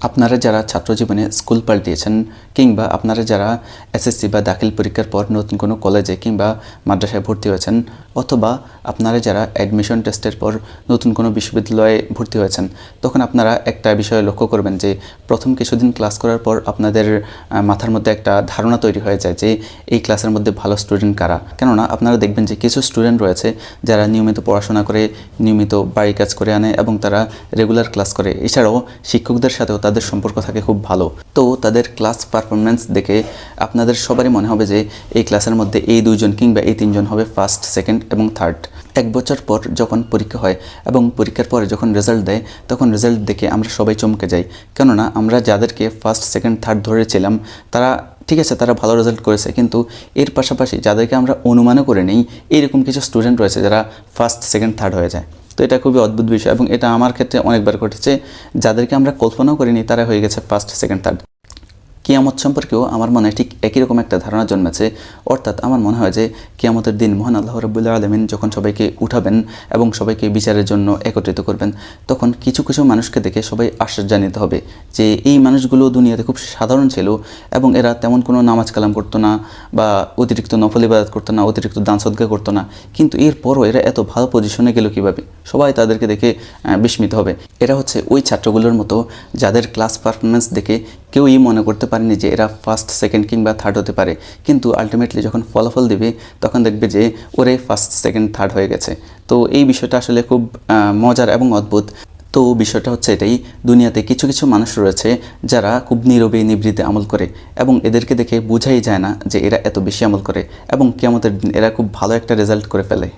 আপনারা যারা ছাত্রজীবনে স্কুল পাল্টিয়েছেন কিংবা আপনারা যারা এসএসসি বা দাখিল পরীক্ষার পর নতুন কোনো কলেজে কিংবা মাদ্রাসায় ভর্তি হয়েছেন অথবা আপনারা যারা অ্যাডমিশন টেস্টের পর নতুন কোনো বিশ্ববিদ্যালয়ে ভর্তি হয়েছেন, তখন আপনারা একটা বিষয় লক্ষ্য করবেন যে, প্রথম কিছুদিন ক্লাস করার পর আপনাদের মাথার মধ্যে একটা ধারণা তৈরি হয়ে যায় যে, এই ক্লাসের মধ্যে ভালো স্টুডেন্ট কারা। কেননা, আপনারা দেখবেন যে, কিছু স্টুডেন্ট রয়েছে যারা নিয়মিত পড়াশোনা করে, নিয়মিত বাড়ি কাজ করে আনে এবং তারা রেগুলার ক্লাস করে। এছাড়াও শিক্ষকদের সাথেও তাদের সম্পর্ক থাকে খুব ভালো। তো তাদের ক্লাস পারফরমেন্স দেখে আপনাদের সবারই মনে হবে যে, এই ক্লাসের মধ্যে এই দুইজন কিংবা এই তিনজন হবে ফার্স্ট সেকেন্ড এবং থার্ড এক বছর পর যখন পরীক্ষা হয় এবং পরীক্ষার পরে যখন রেজাল্ট দেয়, তখন রেজাল্ট দেখে আমরা সবাই চমকে যাই। কেননা আমরা যাদেরকে ফার্স্ট সেকেন্ড থার্ড ধরেছিলাম, তারা ঠিক আছে, তারা ভালো রেজাল্ট করেছে, কিন্তু এর পাশাপাশি যাদেরকে আমরা অনুমানও করে নেই এইরকম কিছু স্টুডেন্ট রয়েছে যারা ফার্স্ট সেকেন্ড থার্ড হয়ে যায়। তো এটা খুবই অদ্ভুত বিষয় এবং এটা আমার ক্ষেত্রে অনেকবার ঘটেছে। যাদেরকে আমরা কল্পনাও করিনি তারা হয়ে গেছে ফার্স্ট সেকেন্ড থার্ড কিয়ামত সম্পর্কেও আমার মনে ঠিক একই রকম একটা ধারণা জন্মেছে। অর্থাৎ আমার মনে হয় যে কিয়ামতের দিন মহান আল্লাহ রবুল্লাহ আলমিন যখন সবাইকে উঠাবেন এবং সবাইকে বিচারের জন্য একত্রিত করবেন, তখন কিছু কিছু মানুষকে দেখে সবাই আশ্চর্যান্বিত হবে যে এই মানুষগুলো দুনিয়াতে খুব সাধারণ ছিল এবং এরা তেমন কোনো নামাজ কালাম করতো না বা অতিরিক্ত নফল ইবাদত করতো না, অতিরিক্ত দান সদকা করতো না। কিন্তু এরপরও এরা এত ভালো পজিশনে গেল কীভাবে? সবাই তাদেরকে দেখে বিস্মিত হবে। এরা হচ্ছে ওই ছাত্রগুলোর মতো যাদের ক্লাস পারফরমেন্স দেখে কেউই মনে করতে পারেনি যে এরা ফার্স্ট সেকেন্ড কিংবা থার্ড হতে পারে। কিন্তু আলটিমেটলি যখন ফলাফল দেবে, তখন দেখবে যে ওরে ফার্স্ট সেকেন্ড থার্ড হয়ে গেছে। তো এই বিষয়টা আসলে খুব মজার এবং অদ্ভুত। তো বিষয়টা হচ্ছে এটাই, দুনিয়াতে কিছু কিছু মানুষ রয়েছে যারা খুব নীরবে নিবৃত্তে আমল করে এবং এদেরকে দেখে বোঝাই যায় না যে এরা এত বেশি আমল করে এবং কেমতের দিন এরা খুব ভালো একটা রেজাল্ট করে ফেলে।